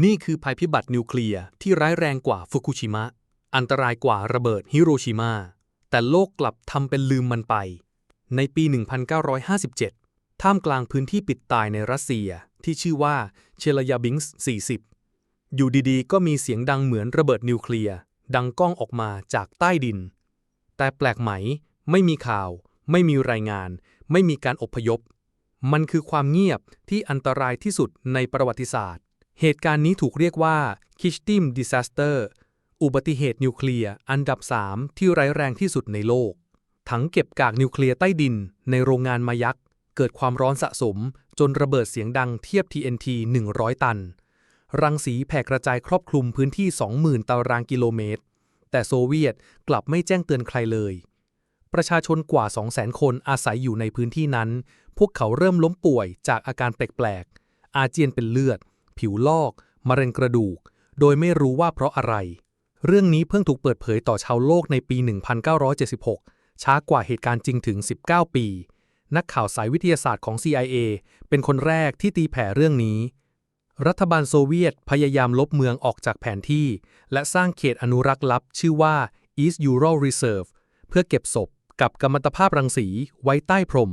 นี่คือภัยพิบัตินิวเคลียร์ที่ร้ายแรงกว่าฟุกุชิมะ อันตรายกว่าระเบิดฮิโรชิมา แต่โลกกลับทำเป็นลืมมันไป ในปี 1957 ท่ามกลางพื้นที่ปิดตายในรัสเซียที่ชื่อว่าเชลยาบิงส์ 40 อยู่ดีๆ ก็มีเสียงดังเหมือนระเบิดนิวเคลียร์ดังก้องออกมาจากใต้ดิน แต่แปลกไหม ไม่มีข่าว ไม่มีรายงาน ไม่มีการอพยพ มันคือความเงียบที่อันตรายที่สุดในประวัติศาสตร์ เหตุการณ์นี้ถูกเรียกว่า Kishtim Disaster อุบัติเหตุนิวเคลียร์อันดับ 3 ที่ร้ายแรงที่สุดในโลก ถังเก็บกากนิวเคลียร์ใต้ดินในโรงงานมายักษ์เกิดความร้อนสะสม จนระเบิดเสียงดังเทียบ TNT 100 ตัน รังสีแผ่กระจายครอบคลุมพื้นที่ 20,000 ตารางกิโลเมตร แต่โซเวียตกลับไม่แจ้งเตือนใครเลย ประชาชนกว่า 200,000 คนอาศัยอยู่ในพื้นที่นั้น พวกเขาเริ่มล้มป่วยจากอาการแปลกๆ อาเจียนเป็นเลือด ผิวลอก มะเร็งกระดูก โดยไม่รู้ว่าเพราะอะไร เรื่องนี้เพิ่งถูกเปิดเผยต่อชาวโลกในปี 1976 ช้ากว่าเหตุการณ์จริงถึง 19 ปี นักข่าวสายวิทยาศาสตร์ของ CIA เป็นคนแรกที่ตีแผ่เรื่องนี้ รัฐบาลโซเวียตพยายามลบเมืองออกจากแผนที่ และสร้างเขตอนุรักษ์ลับ ชื่อว่า East Ural Reserve เพื่อเก็บศพกับกัมมันตภาพรังสีไว้ใต้พรม